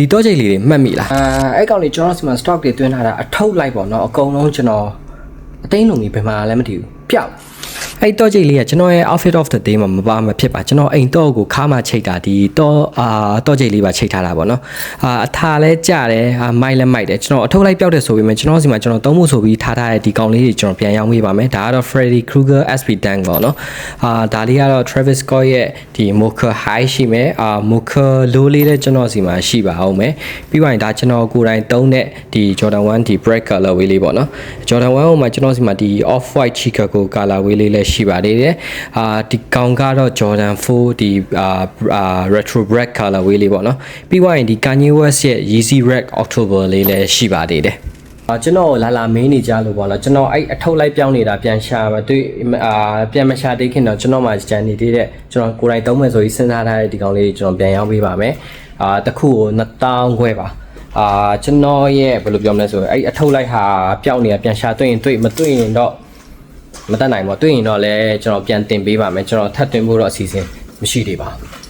ဒီတော့ကြိတ်လေးတွေမှတ်မိလားအာအဲ့ကောင်လေးကျွန်တော်စီမှာ stock တွေတွင်းထားတာအထုပ်လိုက်ပေါ့နော်အကုန်လုံးကျွန်တော်အသိန်းလုံးကြီးဘယ်မှာလဲမသိဘူးပျောက် အဲ့တော့ကြိတ်လေးကကျွန်တော်ရဲ့ outfit of the day မှာမပါမဖြစ်ပါကျွန်တော်အိမ်တော့ကိုခါမှချိတ်တာဒီတော့အာတော့ကြိတ်လေးပါချိတ်ထားတာပေါ့နော်အာအထာလဲကြတယ်အာမိုက်လဲမိုက်တယ်ကျွန်တော်အထုပ်လိုက်ပြောက်တယ်ဆိုပေမဲ့ကျွန်တော်စီမှာကျွန်တော်သုံးဖို့ဆိုပြီးထားထားတဲ့ဒီကောင်လေးတွေကျွန်တော်ပြန်ရောင်းပေးပါမယ်ဒါကတော့ Freddy Krueger SP Tank ပေါ့နော်အာဒါလေးကတော့ Travis Scott ရဲ့ဒီ Mocha High ရှိမယ်အာ Mocha low လေးလည်းကျွန်တော်စီမှာရှိပါအောင်မယ်ပြီးပါရင်ဒါကျွန်တော်ကိုယ်တိုင်သုံးတဲ့ဒီ Jordan 1ဒီ break color ဝေးလေးပေါ့နော် Jordan 1ဟိုမှာကျွန်တော်စီမှာဒီ off white Chicago color ဝေးလေးလည်းရှိပါသေးတယ်အာဒီကောင်ကတော့ Jordan 4ဒီအာအာ retro black color ဝေးလေးပေါ့နော်ပြီးပါရင်ဒီ Kanye West ရဲ့ Yeezy Red October လေးလည်းရှိပါသေးတယ်အာကျွန်တော်လာလာမင်းနေကြလို့ပေါ့နော်ကျွန်တော်အဲ့အထုပ်လိုက်ပြောင်းနေတာပြန်ရှာမတွေ့အာပြန်မရှာသေးခင်တော့ကျွန်တော်မှကြံနေသေးတဲ့ကျွန်တော်ကိုယ်တိုင်သုံးမယ်ဆိုပြီးစဉ်းစားထားတဲ့ဒီကောင်လေးတွေကျွန်တော်ပြန်ရောင်းပေးပါမယ်အာတစ်ခုကို1000ခွဲပါအာကျွန်တော်ရဲ့ဘယ်လိုပြောမလဲဆိုရင်အဲ့အထုပ်လိုက်ဟာပျောက်နေတာပြန်ရှာတွေ့ရင်တွေ့မတွေ့ရင်တော့ မတတ်နိုင်ပါဘူးတွေ့ရင်တော့လည်းကျွန်တော်ပြန်တင်ပေးပါမယ်ကျွန်တော်ထပ်တင်ဖို့တော့အစီအစဉ်မရှိသေးပါဘူး